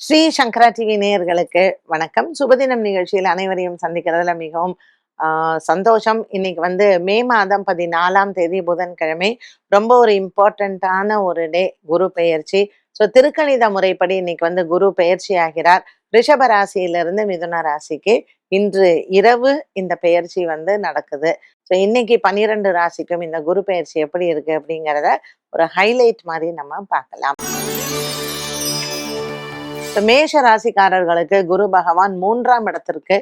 ஸ்ரீ சங்கரா TV நேயர்களுக்கு வணக்கம். சுபதினம் நிகழ்ச்சியில் அனைவரையும் சந்திக்கிறதுல மிகவும் ஆஹ், சந்தோஷம். இன்னைக்கு வந்து மே மாதம் பதினாலாம் தேதி புதன்கிழமை. ரொம்ப ஒரு இம்பார்ட்டண்ட்டான ஒரு டே குரு பெயர்ச்சி. ஸோ திருக்கணித முறைப்படி இன்னைக்கு வந்து குரு பெயர்ச்சி ஆகிறார். ரிஷப ராசியிலிருந்து மிதுன ராசிக்கு இன்று இரவு இந்த பெயர்ச்சி வந்து நடக்குது. ஸோ இன்னைக்கு பன்னிரெண்டு ராசிக்கும் இந்த குரு பெயர்ச்சி எப்படி இருக்கு அப்படிங்கிறத ஒரு ஹைலைட் மாதிரி நம்ம பார்க்கலாம். மேஷ ராசிக்காரர்களுக்கு குரு பகவான் மூன்றாம் இடத்திற்கு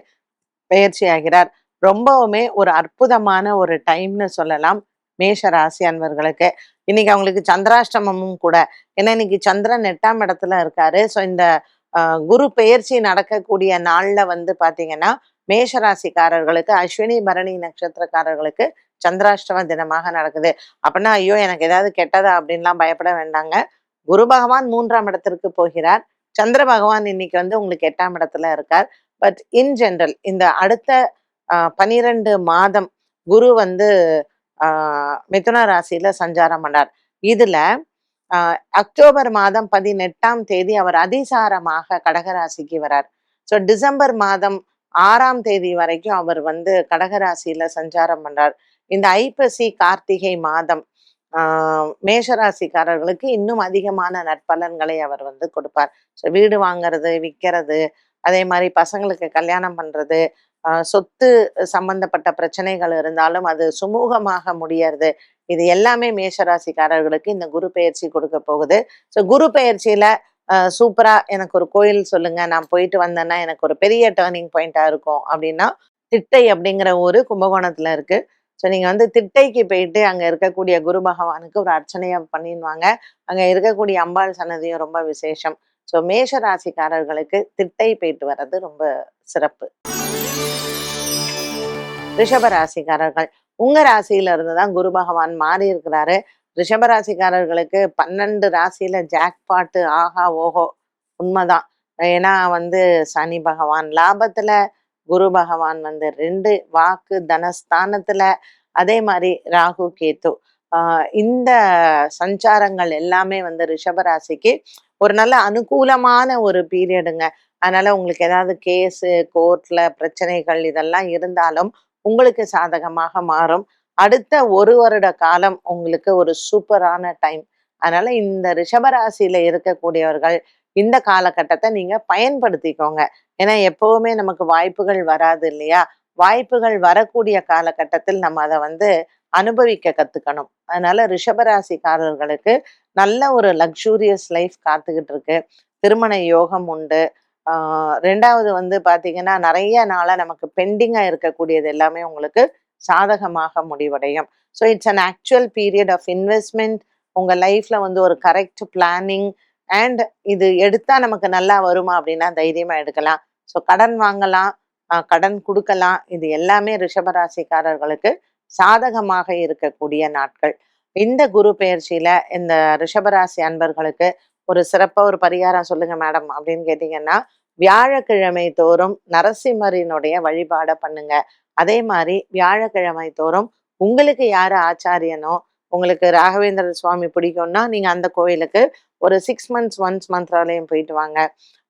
பயிற்சி ஆகிறார் ரொம்பவுமே ஒரு அற்புதமான ஒரு டைம்னு சொல்லலாம் மேஷ ராசி அன்பர்களுக்கு. இன்னைக்கு அவங்களுக்கு சந்திராஷ்டமமும் கூட. ஏன்னா இன்னைக்கு சந்திரன் எட்டாம் இடத்துல இருக்காரு. ஸோ இந்த குரு பெயர்ச்சி நடக்கக்கூடிய நாள்ல வந்து பாத்தீங்கன்னா மேஷ ராசிக்காரர்களுக்கு அஸ்வினி பரணி நட்சத்திரக்காரர்களுக்கு சந்திராஷ்டம தினமாக நடக்குது. அப்படின்னா ஐயோ எனக்கு ஏதாவது கெட்டதா அப்படின்லாம் பயப்பட வேண்டாங்க. குரு பகவான் மூன்றாம் இடத்திற்கு போகிறார். சந்திர பகவான் இன்னைக்கு வந்து உங்களுக்கு எட்டாம் இடத்துல இருக்கார். பட் இன் ஜென்ரல் இந்த அடுத்த ஆஹ், பனிரெண்டு மாதம் குரு வந்து ஆஹ், மிதுன ராசியில சஞ்சாரம் பண்ணார். இதுல ஆஹ், அக்டோபர் மாதம் பதினெட்டாம் தேதி அவர் அதிசாரமாக கடகராசிக்கு வரார். ஸோ டிசம்பர் மாதம் ஆறாம் தேதி வரைக்கும் அவர் வந்து கடகராசியில சஞ்சாரம் பண்றார் இந்த ஐப்பசி கார்த்திகை மாதம் மேஷராசிக்காரர்களுக்கு இன்னும் அதிகமான நற்பலன்களை அவர் வந்து கொடுப்பார். ஸோ வீடு வாங்குறது விற்கிறது அதே மாதிரி பசங்களுக்கு கல்யாணம் பண்ணுறது சொத்து சம்பந்தப்பட்ட பிரச்சனைகள் இருந்தாலும் அது சுமூகமாக முடியறது. இது எல்லாமே மேஷராசிக்காரர்களுக்கு இந்த குரு பெயர்ச்சி கொடுக்க போகுது. ஸோ குரு பெயர்ச்சியில சூப்பரா எனக்கு ஒரு கோயில் சொல்லுங்க. நான் போயிட்டு வந்தேன்னா எனக்கு ஒரு பெரிய டேர்னிங் பாயிண்டா இருக்கும் அப்படின்னா திட்டை அப்படிங்கிற ஊர் கும்பகோணத்துல இருக்கு. ஸோ நீங்க வந்து திட்டைக்கு போயிட்டு அங்க இருக்கக்கூடிய குரு பகவானுக்கு ஒரு அர்ச்சனையை பண்ணிடுவாங்க. அங்க இருக்கக்கூடிய அம்பாள் சன்னதியும் ரொம்ப விசேஷம். ஸோ மேஷ ராசிக்காரர்களுக்கு திட்டை போயிட்டு வர்றது ரொம்ப சிறப்பு. ரிஷப ராசிக்காரர்கள். உங்க ராசியில இருந்து தான் குரு பகவான் மாறி இருக்கிறாரு. ரிஷப ராசிக்காரர்களுக்கு பன்னெண்டு ராசியில ஜாக்பாட்டு ஆஹா ஓஹோ உண்மைதான். ஏன்னா வந்து சனி பகவான் லாபத்துல குரு பகவான் வந்து ரெண்டு வாக்கு தனஸ்தானத்துல அதே மாதிரி ராகு கேத்து ஆஹ் இந்த சஞ்சாரங்கள் எல்லாமே வந்து ரிஷபராசிக்கு ஒரு நல்ல அனுகூலமான ஒரு பீரியடுங்க. அதனால உங்களுக்கு ஏதாவது கேஸு கோர்ட்ல பிரச்சனைகள் இதெல்லாம் இருந்தாலும் உங்களுக்கு சாதகமாக மாறும். அடுத்த ஒரு வருட காலம் உங்களுக்கு ஒரு சூப்பரான டைம். அதனால இந்த ரிஷபராசியில இருக்கக்கூடியவர்கள் இந்த காலகட்டத்தை நீங்க பயன்படுத்திக்கோங்க. ஏன்னா எப்பவுமே நமக்கு வாய்ப்புகள் வராது இல்லையா? வாய்ப்புகள் வரக்கூடிய காலகட்டத்தில் நம்ம அதை வந்து அனுபவிக்க கத்துக்கணும். அதனால ரிஷபராசிக்காரர்களுக்கு நல்ல ஒரு லக்ஸூரியஸ் லைஃப் காத்துக்கிட்டு இருக்கு. திருமண யோகம் உண்டு. ரெண்டாவது வந்து பாத்தீங்கன்னா நிறைய நாளா நமக்கு பெண்டிங்கா இருக்கக்கூடியது எல்லாமே உங்களுக்கு சாதகமாக முடிவடையும். So it's an actual period of investment உங்க லைஃப்ல வந்து ஒரு கரெக்ட் பிளானிங் அண்ட் இது எடுத்தா நமக்கு நல்லா வருமா அப்படின்னா தைரியமா எடுக்கலாம். ஸோ கடன் வாங்கலாம் கடன் கொடுக்கலாம். இது எல்லாமே ரிஷபராசிக்காரர்களுக்கு சாதகமாக இருக்கக்கூடிய நாட்கள். இந்த குரு பயிற்சியில இந்த ரிஷபராசி அன்பர்களுக்கு ஒரு சிறப்பா ஒரு பரிகாரம் சொல்லுங்க மேடம் அப்படின்னு கேட்டீங்கன்னா வியாழக்கிழமை தோறும் நரசிம்மரினுடைய வழிபாடை பண்ணுங்க. அதே மாதிரி வியாழக்கிழமை தோறும் உங்களுக்கு யாரு ஆச்சாரியனோ உங்களுக்கு ராகவேந்திர சுவாமி பிடிக்கும்னா நீங்க அந்த கோயிலுக்கு ஒரு சிக்ஸ் மந்த்ஸ் ஒன்ஸ் மந்த்ராலயம் போயிட்டு வாங்க.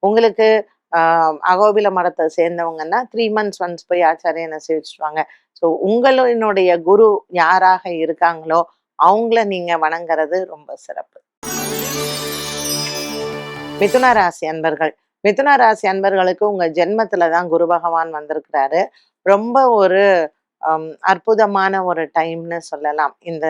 உங்களுக்கு ஆஹ் அகோபில மடத்தை சேர்ந்தவங்கன்னா த்ரீ மந்த்ஸ் ஒன்ஸ் போய் ஆச்சாரியனை சேவிச்சுடுவாங்க ஸோ உங்களினுடைய குரு யாராக இருக்காங்களோ அவங்கள நீங்க வணங்குறது ரொம்ப சிறப்பு. மிதுன ராசி அன்பர்கள். மிதுன ராசி அன்பர்களுக்கு உங்க ஜென்மத்துல தான் குரு பகவான் வந்திருக்கிறாரு. ரொம்ப ஒரு ஹம், அற்புதமான ஒரு டைம்னு சொல்லலாம். இந்த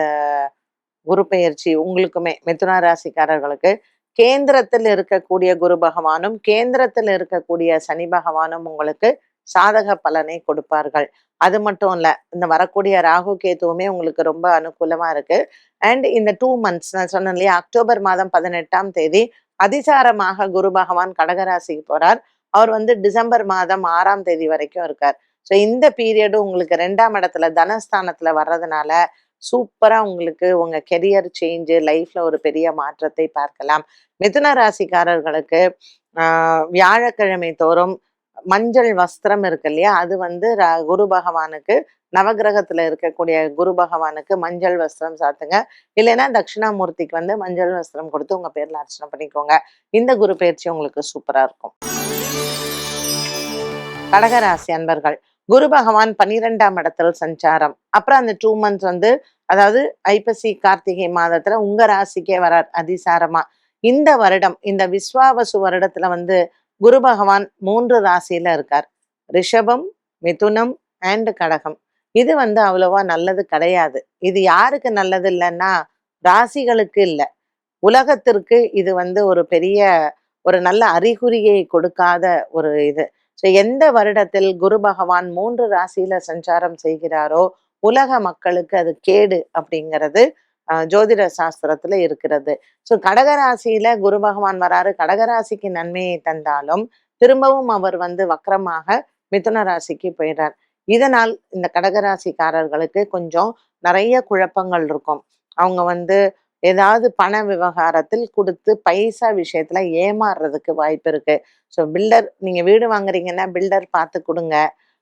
குரு பெயர்ச்சி உங்களுக்குமே மிதுன ராசிக்காரர்களுக்கு. கேந்திரத்தில் இருக்கக்கூடிய குரு பகவானும் கேந்திரத்தில் இருக்கக்கூடிய சனி பகவானும் உங்களுக்கு சாதக பலனை கொடுப்பார்கள். அது மட்டும் இல்ல இந்த வரக்கூடிய ராகு கேத்துவுமே உங்களுக்கு ரொம்ப அனுகூலமா இருக்கு. அண்ட் இந்த டூ மந்த்ஸ் நான் சொன்னேன் இல்லையா அக்டோபர் மாதம் பதினெட்டாம் தேதி அதிசாரமாக குரு பகவான் கடகராசிக்கு போறார். அவர் வந்து டிசம்பர் மாதம் ஆறாம் தேதி வரைக்கும் இருக்கார். ஸோ இந்த பீரியடு உங்களுக்கு ரெண்டாம் இடத்துல தனஸ்தானத்துல வர்றதுனால சூப்பரா உங்களுக்கு உங்க கெரியர் சேஞ்சு லைஃப்ல ஒரு பெரிய மாற்றத்தை பார்க்கலாம். மிதுன ராசிக்காரர்களுக்கு ஆஹ் வியாழக்கிழமை தோறும் மஞ்சள் வஸ்திரம் இருக்கு இல்லையா? அது வந்து ர- குரு பகவானுக்கு நவகிரகத்துல இருக்கக்கூடிய குரு பகவானுக்கு மஞ்சள் வஸ்திரம் சாத்துங்க. இல்லைன்னா தட்சிணாமூர்த்திக்கு வந்து மஞ்சள் வஸ்திரம் கொடுத்து உங்க பேர்ல அர்ச்சனை பண்ணிக்கோங்க. இந்த குரு பயிற்சி உங்களுக்கு சூப்பரா இருக்கும். கடகராசி அன்பர்கள். குரு பகவான் பன்னிரெண்டாம் இடத்தில் சஞ்சாரம். அப்புறம் அந்த டூ மந்த்ஸ் வந்து அதாவது ஐப்பசி கார்த்திகை மாதத்துல உங்க ராசிக்கே வரார் அதிசாரமா. இந்த வருடம் இந்த விஸ்வாவசு வருடத்துல வந்து குரு பகவான் மூன்று ராசியில இருக்கார். ரிஷபம் மிதுனம் அண்ட் கடகம். இது வந்து அவ்வளவா நல்லது கிடையாது. இது யாருக்கு நல்லது இல்லைன்னா ராசிகளுக்கு இல்லை. உலகத்திற்கு இது வந்து ஒரு பெரிய ஒரு நல்ல அறிகுறியை கொடுக்காத ஒரு இது. ஸோ எந்த வருடத்தில் குரு பகவான் மூன்று ராசியில சஞ்சாரம் செய்கிறாரோ உலக மக்களுக்கு அது கேடு அப்படிங்கிறது ஜோதிட சாஸ்திரத்துல இருக்கிறது. ஸோ கடகராசியில குரு பகவான் வராரு. கடகராசிக்கு நன்மையை தந்தாலும் திரும்பவும் அவர் வந்து வக்கரமாக மிதுன ராசிக்கு போயிடுறார் இதனால் இந்த கடகராசிக்காரர்களுக்கு கொஞ்சம் நிறைய குழப்பங்கள் இருக்கும். அவங்க வந்து ஏதாவது பண விவகாரத்தில் கொடுத்து பைசா விஷயத்துல ஏமாறுறதுக்கு வாய்ப்பு இருக்கு. ஸோ பில்டர் நீங்க வீடு வாங்குறீங்கன்னா பில்டர் பார்த்து கொடுங்க.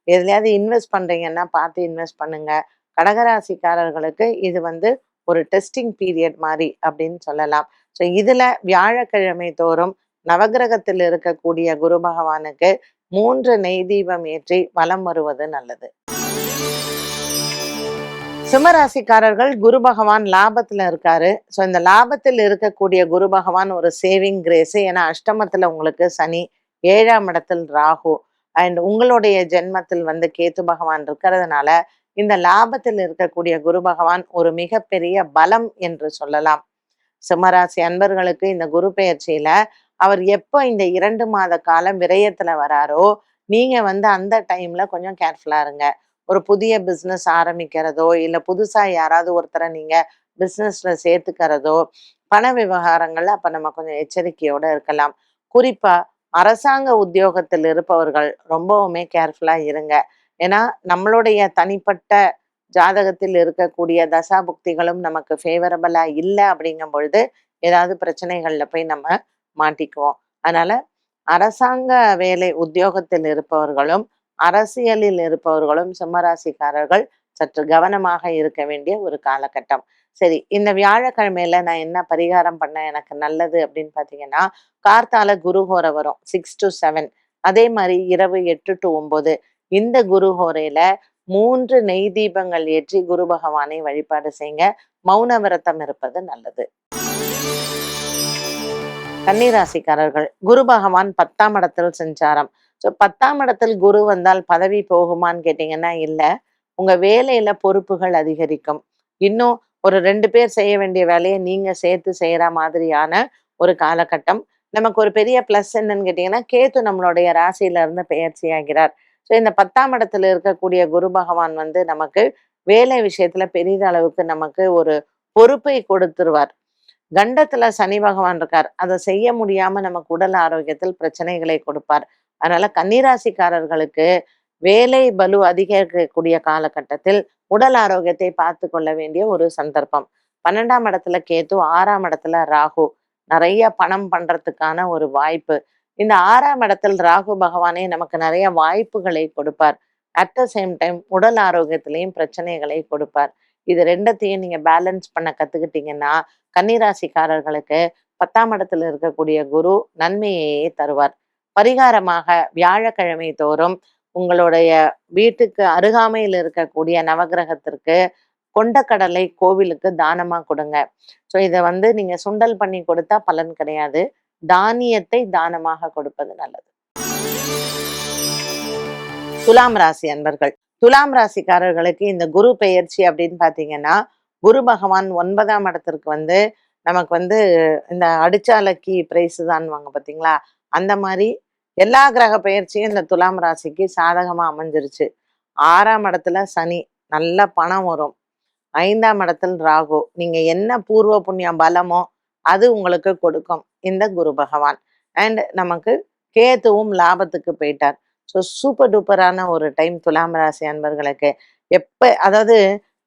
எதுலையாவது இன்வெஸ்ட் பண்றீங்கன்னா பார்த்து இன்வெஸ்ட் பண்ணுங்க. கடகராசிக்காரர்களுக்கு இது வந்து ஒரு டெஸ்டிங் பீரியட் மாதிரி அப்படின்னு சொல்லலாம். ஸோ இதுல வியாழக்கிழமை தோறும் நவகிரகத்தில் இருக்கக்கூடிய குரு பகவானுக்கு மூன்று நெய் தீபம் ஏற்றி வலம் வருவது நல்லது. சிம்மராசிக்காரர்கள் குரு பகவான் லாபத்துல இருக்காரு. ஸோ இந்த லாபத்தில் இருக்கக்கூடிய குரு பகவான் ஒரு சேவிங் கிரேஸ் ஏன்னா அஷ்டமத்துல உங்களுக்கு சனி ஏழாம் இடத்தில் ராகு அண்ட் உங்களுடைய ஜென்மத்தில் வந்து கேத்து பகவான் இருக்கிறதுனால இந்த லாபத்தில் இருக்கக்கூடிய குரு பகவான் ஒரு மிகப்பெரிய பலம் என்று சொல்லலாம். சிம்மராசி அன்பர்களுக்கு இந்த குரு பெயர்ச்சியில அவர் எப்போ இந்த இரண்டு மாத காலம் விரயத்துல வராரோ நீங்க வந்து அந்த டைம்ல கொஞ்சம் கேர்ஃபுல்லா இருங்க. ஒரு புதிய பிஸ்னஸ் ஆரம்பிக்கிறதோ இல்லை புதுசாக யாராவது ஒருத்தரை நீங்கள் பிஸ்னஸில் சேர்த்துக்கிறதோ பண விவகாரங்கள்ல அப்போ நம்ம கொஞ்சம் எச்சரிக்கையோடு இருக்கலாம். குறிப்பாக அரசாங்க உத்தியோகத்தில் இருப்பவர்கள் ரொம்பவுமே கேர்ஃபுல்லாக இருங்க. ஏன்னா நம்மளுடைய தனிப்பட்ட ஜாதகத்தில் இருக்கக்கூடிய தசாபுக்திகளும் நமக்கு ஃபேவரபிளாக இல்லை அப்படிங்கும் பொழுது ஏதாவது பிரச்சனைகளில் போய் நம்ம மாட்டிக்குவோம். அதனால் அரசாங்க வேலை உத்தியோகத்தில் இருப்பவர்களும் அரசியலில் இருப்பவர்களும் சிம்மராசிக்காரர்கள் சற்று கவனமாக இருக்க வேண்டிய ஒரு காலகட்டம். சரி இந்த வியாழக்கிழமையில நான் என்ன பரிகாரம் பண்ண எனக்கு நல்லது அப்படின்னு பாத்தீங்கன்னா கார்த்தால குருஹோரை வரும் சிக்ஸ் டு செவன் அதே மாதிரி இரவு எட்டு டு ஒன்பது. இந்த குருஹோரையில மூன்று நெய் தீபங்கள் ஏற்றி குரு பகவானை வழிபாடு செய்யுங்க. மௌன விரதம் இருப்பது நல்லது. கன்னிராசிக்காரர்கள் குரு பகவான் பத்தாம் இடத்தில் சஞ்சாரம். ஸோ பத்தாம் இடத்தில் குரு வந்தால் பதவி போகுமான்னு கேட்டீங்கன்னா இல்லை. உங்க வேலையில பொறுப்புகள் அதிகரிக்கும். இன்னும் ஒரு ரெண்டு பேர் செய்ய வேண்டிய வேலையை நீங்க சேர்த்து செய்யற மாதிரியான ஒரு காலகட்டம். நமக்கு ஒரு பெரிய ப்ளஸ் என்னன்னு கேட்டீங்கன்னா கேத்து நம்மளுடைய ராசியில இருந்து பெயர்ச்சி ஆகிறார். ஸோ இந்த பத்தாம் இடத்துல இருக்கக்கூடிய குரு பகவான் வந்து நமக்கு வேலை விஷயத்துல பெரிய அளவுக்கு நமக்கு ஒரு பொறுப்பை கொடுத்துருவார். கண்டத்துல சனி பகவான் இருக்கார். அதை செய்ய முடியாம நமக்கு உடல் ஆரோக்கியத்தில் பிரச்சனைகளை கொடுப்பார். அதனால கன்னிராசிக்காரர்களுக்கு வேலை பலு அதிகரிக்கக்கூடிய காலகட்டத்தில் உடல் ஆரோக்கியத்தை பார்த்து கொள்ள வேண்டிய ஒரு சந்தர்ப்பம். பன்னெண்டாம் இடத்துல கேத்து ஆறாம் இடத்துல ராகு. நிறைய பணம் பண்றதுக்கான ஒரு வாய்ப்பு. இந்த ஆறாம் இடத்தில் ராகு பகவானே நமக்கு நிறைய வாய்ப்புகளை கொடுப்பார். அட் த சேம் டைம் உடல் ஆரோக்கியத்திலையும் பிரச்சனைகளை கொடுப்பார். இது ரெண்டத்தையும் நீங்க பேலன்ஸ் பண்ண கத்துக்கிட்டீங்கன்னா கன்னிராசிக்காரர்களுக்கு பத்தாம் இடத்துல இருக்கக்கூடிய குரு நன்மையையே தருவார். பரிகாரமாக வியாழக்கிழமை தோறும் உங்களுடைய வீட்டுக்கு அருகாமையில் இருக்கக்கூடிய நவகிரகத்திற்கு கொண்டக்கடலை கோவிலுக்கு தானமா கொடுங்க. ஸோ இதை வந்து நீங்க சுண்டல் பண்ணி கொடுத்தா பலன் கிடையாது. தானியத்தை தானமாக கொடுப்பது நல்லது. துலாம் ராசி அன்பர்கள். துலாம் ராசிக்காரர்களுக்கு இந்த குரு பெயர்ச்சி அப்படின்னு பாத்தீங்கன்னா குரு பகவான் ஒன்பதாம் இடத்திற்கு வந்து நமக்கு வந்து இந்த அடிச்சாலக்கி பிரைஸ் தான் வாங்க பாத்தீங்களா அந்த மாதிரி எல்லா கிரக பெயர்ச்சியும் இந்த துலாம் ராசிக்கு சாதகமாக அமைஞ்சிருச்சு. ஆறாம் இடத்துல சனி நல்ல பணம் வரும். ஐந்தாம் இடத்தில் ராகு. நீங்க என்ன பூர்வ புண்ணியம் பலமோ அது உங்களுக்கு கொடுக்கும். இந்த குரு பகவான். அண்ட் நமக்கு கேத்துவும் லாபத்துக்கு போயிட்டார். ஸோ சூப்பர் டூப்பரான ஒரு டைம் துலாம் ராசி அன்பர்களுக்கு. எப்ப அதாவது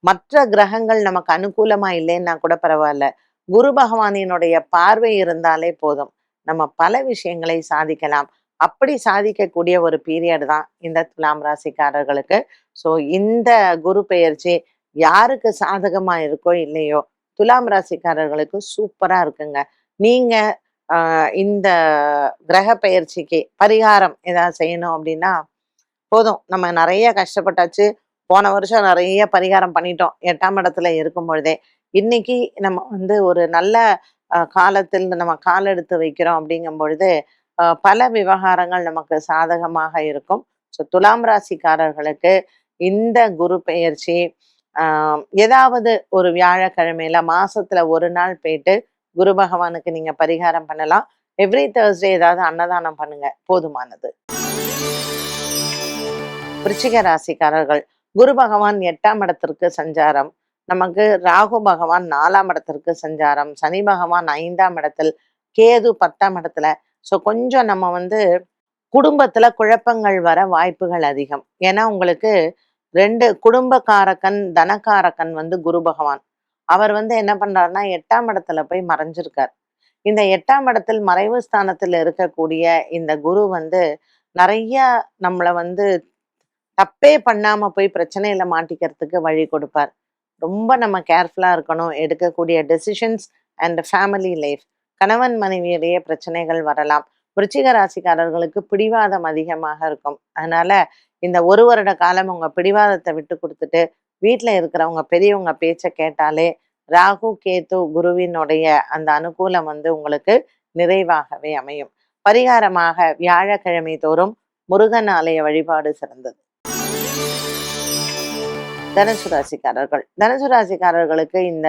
மற்ற கிரகங்கள் நமக்கு அனுகூலமா இல்லைன்னா கூட பரவாயில்ல. குரு பகவானினுடைய பார்வை இருந்தாலே போதும். நம்ம பல விஷயங்களை சாதிக்கலாம். அப்படி சாதிக்கக்கூடிய ஒரு பீரியட் தான் இந்த துலாம் ராசிக்காரர்களுக்கு. ஸோ இந்த குரு பெயர்ச்சி யாருக்கு சாதகமா இருக்கோ இல்லையோ துலாம் ராசிக்காரர்களுக்கு சூப்பரா இருக்குங்க. நீங்க ஆஹ் இந்த கிரக பெயர்ச்சிக்கு பரிகாரம் ஏதாவது செய்யணும் அப்படின்னா போதும். நம்ம நிறைய கஷ்டப்பட்டாச்சு போன வருஷம் நிறைய பரிகாரம் பண்ணிட்டோம். எட்டாம் இடத்துல இருக்கும் பொழுதே இன்னைக்கு நம்ம வந்து ஒரு நல்ல காலத்தில் நம்ம கால் எடுத்து வைக்கிறோம் அப்படிங்கும் பொழுது ஆஹ் பல விவகாரங்கள் நமக்கு சாதகமாக இருக்கும். ஸோ துலாம் ராசிக்காரர்களுக்கு இந்த குரு பெயர்ச்சி ஆஹ் ஏதாவது ஒரு வியாழக்கிழமையில மாசத்துல ஒரு நாள் போயிட்டு குரு பகவானுக்கு நீங்க பரிகாரம் பண்ணலாம். எவ்ரி தேர்ஸ்டே ஏதாவது அன்னதானம் பண்ணுங்க. போதுமானது. விருச்சிக ராசிக்காரர்கள் குரு பகவான் எட்டாம் இடத்திற்கு சஞ்சாரம். நமக்கு ராகு பகவான் நாலாம் இடத்திற்கு சஞ்சாரம் சனி பகவான் ஐந்தாம் இடத்தில் கேது பத்தாம் இடத்துல. ஸோ கொஞ்சம் நம்ம வந்து குடும்பத்துல குழப்பங்கள் வர வாய்ப்புகள் அதிகம். ஏன்னா உங்களுக்கு ரெண்டு குடும்பக்காரக்கன் தனக்காரக்கன் வந்து குரு பகவான். அவர் வந்து என்ன பண்றாருன்னா எட்டாம் இடத்துல போய் மறைஞ்சிருக்கார். இந்த எட்டாம் இடத்தில் மறைவு ஸ்தானத்தில் இருக்கக்கூடிய இந்த குரு வந்து நிறைய நம்மளை வந்து தப்பே பண்ணாம போய் பிரச்சனையில மாட்டிக்கிறதுக்கு வழி கொடுப்பார். ரொம்ப நம்ம கேர்ஃபுல்லா இருக்கணும் எடுக்கக்கூடிய டெசிஷன்ஸ் அண்ட் ஃபேமிலி லைஃப் கணவன் மனைவியிடையே பிரச்சனைகள் வரலாம். விருச்சிக ராசிக்காரர்களுக்கு பிடிவாதம் அதிகமாக இருக்கும். அதனால இந்த ஒரு வருட காலம் உங்க பிடிவாதத்தை விட்டு கொடுத்துட்டு வீட்டில் இருக்கிறவங்க பெரியவங்க பேச்சை கேட்டாலே ராகு கேத்து குருவினுடைய அந்த அனுகூலம் வந்து உங்களுக்கு நிறைவாகவே அமையும். பரிகாரமாக வியாழக்கிழமை தோறும் முருகன் ஆலய வழிபாடு சிறந்தது. தனுசு ராசிக்காரர்கள். தனுசு ராசிக்காரர்களுக்கு இந்த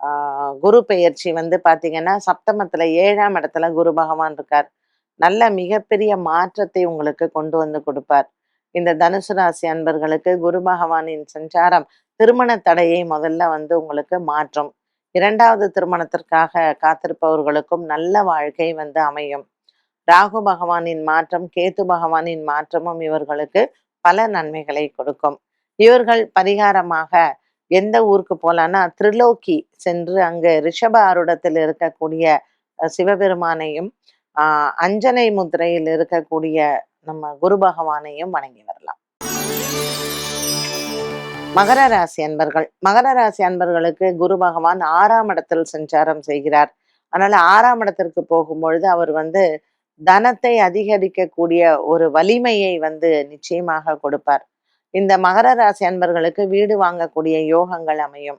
ஆஹ், குரு பெயர்ச்சி வந்து பாத்தீங்கன்னா சப்தமத்துல ஏழாம் இடத்துல குரு பகவான் இருக்கார். நல்ல மிகப்பெரிய மாற்றத்தை உங்களுக்கு கொண்டு வந்து கொடுப்பார். இந்த தனுசு ராசி அன்பர்களுக்கு குரு பகவானின் சஞ்சாரம் திருமண தடையை முதல்ல வந்து உங்களுக்கு மாற்றும். இரண்டாவது திருமணத்திற்காக காத்திருப்பவர்களுக்கும் நல்ல வாழ்க்கை வந்து அமையும். ராகு பகவானின் மாற்றம் கேத்து பகவானின் மாற்றமும் இவர்களுக்கு பல நன்மைகளை கொடுக்கும். இவர்கள் பரிகாரமாக எந்த ஊருக்கு போலான்னா திரிலோக்கி சென்று அங்கு ரிஷப ஆருடத்தில் இருக்கக்கூடிய சிவபெருமானையும் ஆஹ் அஞ்சனை முத்திரையில் இருக்கக்கூடிய நம்ம குரு பகவானையும் வணங்கி வரலாம். மகர ராசி அன்பர்கள். மகர ராசி அன்பர்களுக்கு குரு பகவான் ஆறாம் இடத்தில் சஞ்சாரம் செய்கிறார். அதனால ஆறாம் இடத்திற்கு போகும்பொழுது அவர் வந்து தனத்தை அதிகரிக்கக்கூடிய ஒரு வலிமையை வந்து நிச்சயமாக கொடுப்பார். இந்த மகர ராசி அன்பர்களுக்கு வீடு வாங்கக்கூடிய யோகங்கள் அமையும்.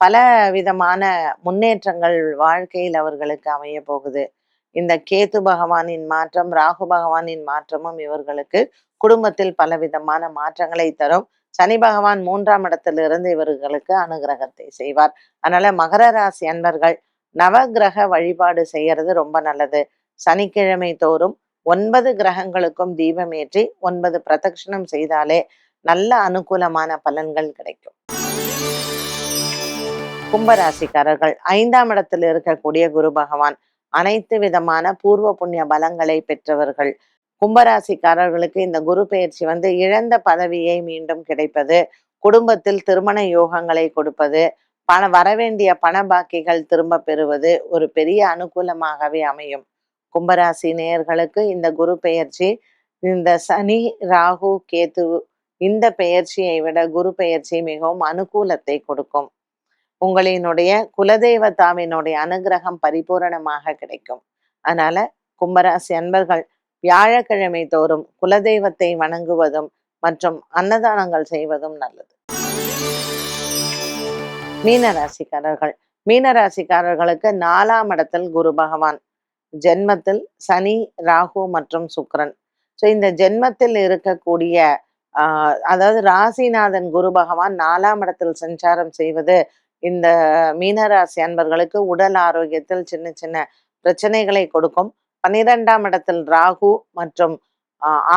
பல விதமான முன்னேற்றங்கள் வாழ்க்கையில் அவர்களுக்கு அமைய போகுது. இந்த கேத்து பகவானின் மாற்றம் ராகு பகவானின் மாற்றமும் இவர்களுக்கு குடும்பத்தில் பல விதமான மாற்றங்களை தரும். சனி பகவான் மூன்றாம் இடத்திலிருந்து இவர்களுக்கு அனுகிரகத்தை செய்வார். அதனால மகர ராசி அன்பர்கள் நவகிரக வழிபாடு செய்யறது ரொம்ப நல்லது. சனிக்கிழமை தோறும் ஒன்பது கிரகங்களுக்கும் தீபம் ஏற்றி ஒன்பது பிரதட்சணம் செய்தாலே நல்ல அனுகூலமான பலன்கள் கிடைக்கும். கும்பராசிக்காரர்கள் ஐந்தாம் இடத்தில் இருக்கக்கூடிய குரு பகவான் அனைத்து விதமான பூர்வ புண்ணிய பலங்களை பெற்றவர்கள். கும்பராசிக்காரர்களுக்கு இந்த குரு பெயர்ச்சி வந்து இழந்த பதவியை மீண்டும் கிடைப்பது குடும்பத்தில் திருமண யோகங்களை கொடுப்பது பண வரவேண்டிய பண பாக்கிகள் திரும்ப பெறுவது ஒரு பெரிய அனுகூலமாகவே அமையும். கும்பராசி நேயர்களுக்கு இந்த குரு பெயர்ச்சி இந்த சனி ராகு கேது இந்த பெயர்ச்சியை விட குரு பெயர்ச்சி மிகவும் அனுகூலத்தை கொடுக்கும். உங்களினுடைய குலதெய்வத்தாவினுடைய அனுகிரகம் பரிபூரணமாக கிடைக்கும். அதனால கும்பராசி அன்பர்கள் வியாழக்கிழமை தோறும் குலதெய்வத்தை வணங்குவதும் மற்றும் அன்னதானங்கள் செய்வதும் நல்லது. மீனராசிக்காரர்கள். மீனராசிக்காரர்களுக்கு நாலாம் இடத்தில் குரு பகவான். ஜென்மத்தில் சனி ராகு மற்றும் சுக்ரன் ஸோ இந்த ஜென்மத்தில் இருக்கக்கூடிய அதாவது ராசிநாதன் குரு பகவான் நாலாம் இடத்தில் சஞ்சாரம் செய்வது இந்த மீனராசி அன்பர்களுக்கு உடல் ஆரோக்கியத்தில் சின்ன சின்ன பிரச்சனைகளை கொடுக்கும். பன்னிரெண்டாம் இடத்தில் ராகு மற்றும்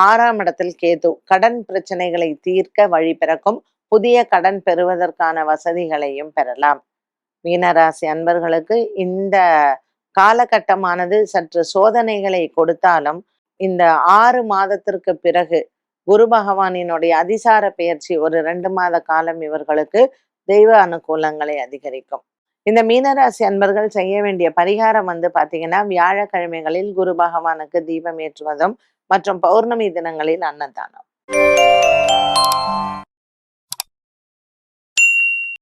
ஆறாம் இடத்தில் கேது. கடன் பிரச்சனைகளை தீர்க்க வழி பிறக்கும். புதிய கடன் பெறுவதற்கான வசதிகளையும் பெறலாம். மீனராசி அன்பர்களுக்கு இந்த காலகட்டமானது சற்று சோதனைகளை கொடுத்தாலும் இந்த ஆறு மாதத்திற்கு பிறகு குரு பகவானினுடைய அதிசார பெயர்ச்சி ஒரு ரெண்டு மாத காலம் இவர்களுக்கு தெய்வ அனுகூலங்களை அதிகரிக்கும். இந்த மீனராசி அன்பர்கள் செய்ய வேண்டிய பரிகாரம் வந்து பாத்தீங்கன்னா வியாழக்கிழமைகளில் குரு பகவானுக்கு தீபம் ஏற்றுவதும் மற்றும் பௌர்ணமி தினங்களில் அன்னதானம்.